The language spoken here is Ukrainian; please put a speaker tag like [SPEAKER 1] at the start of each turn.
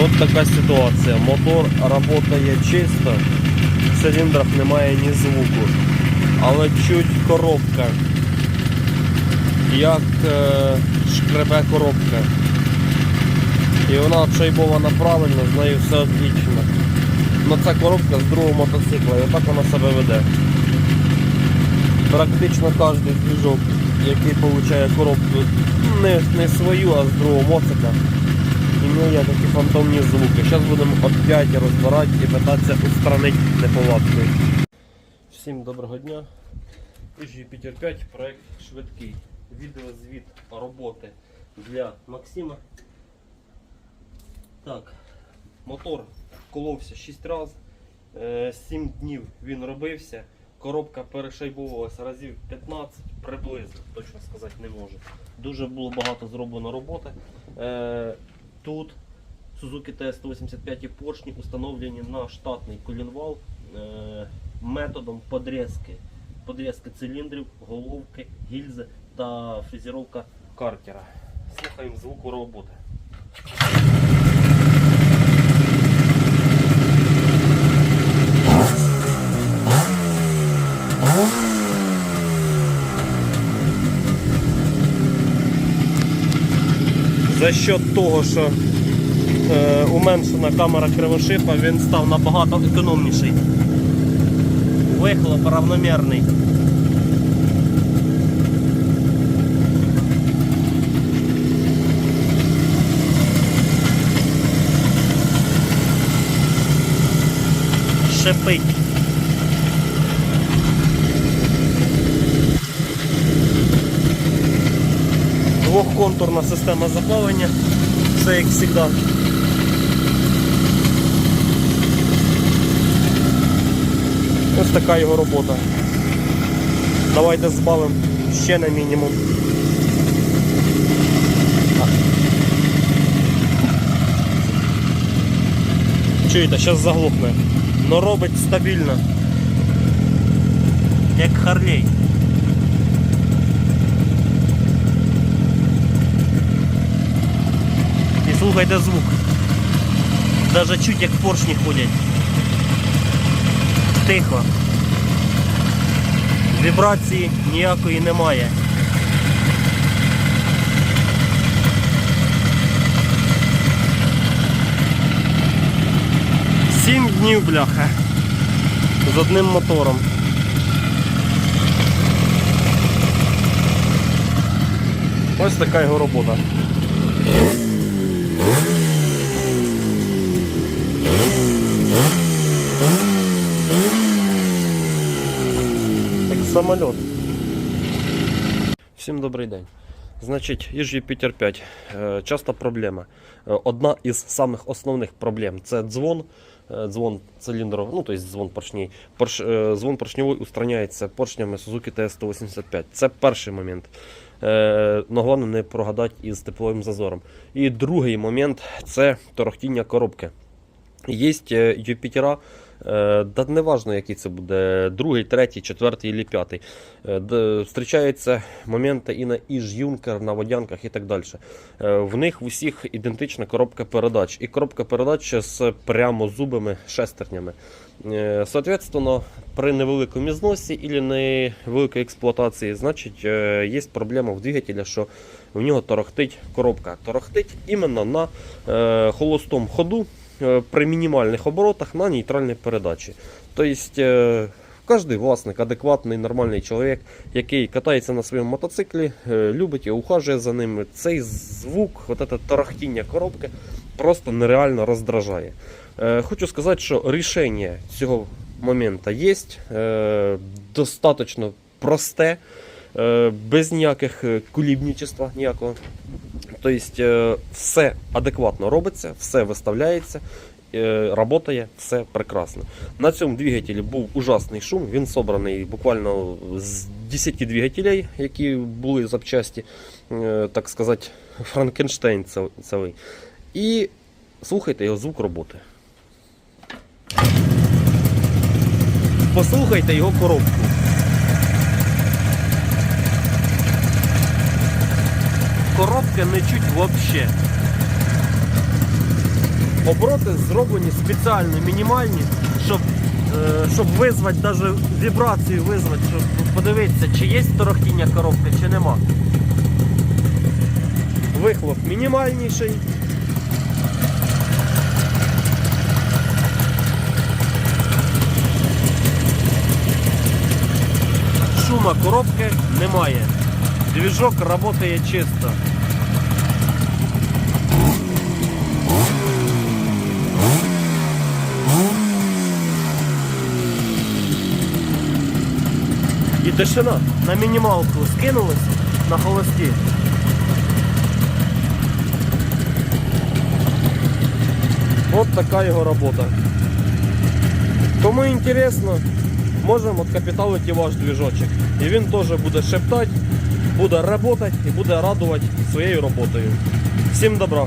[SPEAKER 1] От така ситуація. Мотор працює чисто, в циліндрах немає ні звуку. Але чуть коробка. Як е, шкребе коробка. І вона отшайбована правильно, з нею все отлично. Ну це коробка з другого мотоцикла, і отак вона себе веде. Практично кожен двіжок, який отримує коробку не, не свою, а з другого моцика, імеє такі фантомні звуки. Зараз будемо опять розбирати і питатися устранити неполадки. Всім доброго дня. Jupiter 5, проект швидкий. Відеозвіт роботи для Максима. Так, мотор коловся 6 разів, 7 днів він робився, коробка перешайбовувалася разів 15 приблизно, точно сказати не можу. Дуже було багато зроблено роботи. Тут Suzuki T185 і поршні установлені на штатний колінвал е, методом подрізки. Подрізки циліндрів, головки, гільзи та фрезеровка картера. Слухаємо звуку роботи. За счет того, що е, уменшена камера кривошипа, він став набагато економніший. Вихлоп равномірний. Шипить. Двохконтурна система запалення. Все як завжди. Ось така його робота. Давайте збавимо ще на мінімум. Чуєте, зараз заглухне. Но робить стабільно. Як Харлей. І слухайте звук. Даже чуть як поршні ходять. Тихо. Вібрації ніякої немає. Сім днів, бляха. З одним мотором. Ось така його робота. Як самоліт. Всім добрий день. Значить, їжі Пітер 5. Е, Часта проблема. Е, Одна із самих основних проблем це дзвон. Е, Дзвон циліндров, ну тобто дзвон поршній. Порш, дзвон поршньовий устраняється поршнями Suzuki TS-185. Це перший момент. Е, головне не прогадати із тепловим зазором. І другий момент це торохтіння коробки. Є Юпітера, е, не важно, який це буде, другий, третій, четвертий або п'ятий. Е, д- Зустрічаються моменти і на Іж Юнкер, на водянках і так далі. Е, В них в усіх ідентична коробка передач. І коробка передач з прямозубими шестернями. Е, Соответственно, при невеликому зносі і невеликій експлуатації, значить, е, є проблема в двигателя, що в нього торохтить коробка. Торохтить іменно на е, холостому ходу е, при мінімальних оборотах на нейтральній передачі. Тобто, е, кожен власник, адекватний, нормальний чоловік, який катається на своєму мотоциклі, е, любить і ухажує за ним, цей звук, от це торохтіння коробки просто нереально роздражає. Е, Хочу сказати, що рішення цього моменту є, е, достатньо просте, е, без ніяких е, кулібничества ніякого. Тобто е, все адекватно робиться, все виставляється, е, працює, все прекрасно. На цьому двигателі був ужасний шум. Він собраний буквально з 10 двигателей, які були запчасті, е, так сказати, Франкенштейн цілий. І слухайте його звук роботи. Послухайте його коробку. Коробка не чуть вообще. Обороти зроблені спеціально мінімальні, щоб, е, щоб визвати навіть вібрацію, визвати, щоб подивитися, чи є торохтіння коробки, чи нема. Вихлоп мінімальніший. Шума коробки немає. Двіжок працює чисто. Тишина на мінімалку скинулись на холості. От така його робота. Кому інтересно, можемо відкапіталити ваш двіжочок. І він теж буде шептати, буде працювати і буде радувати своєю роботою. Всім добра!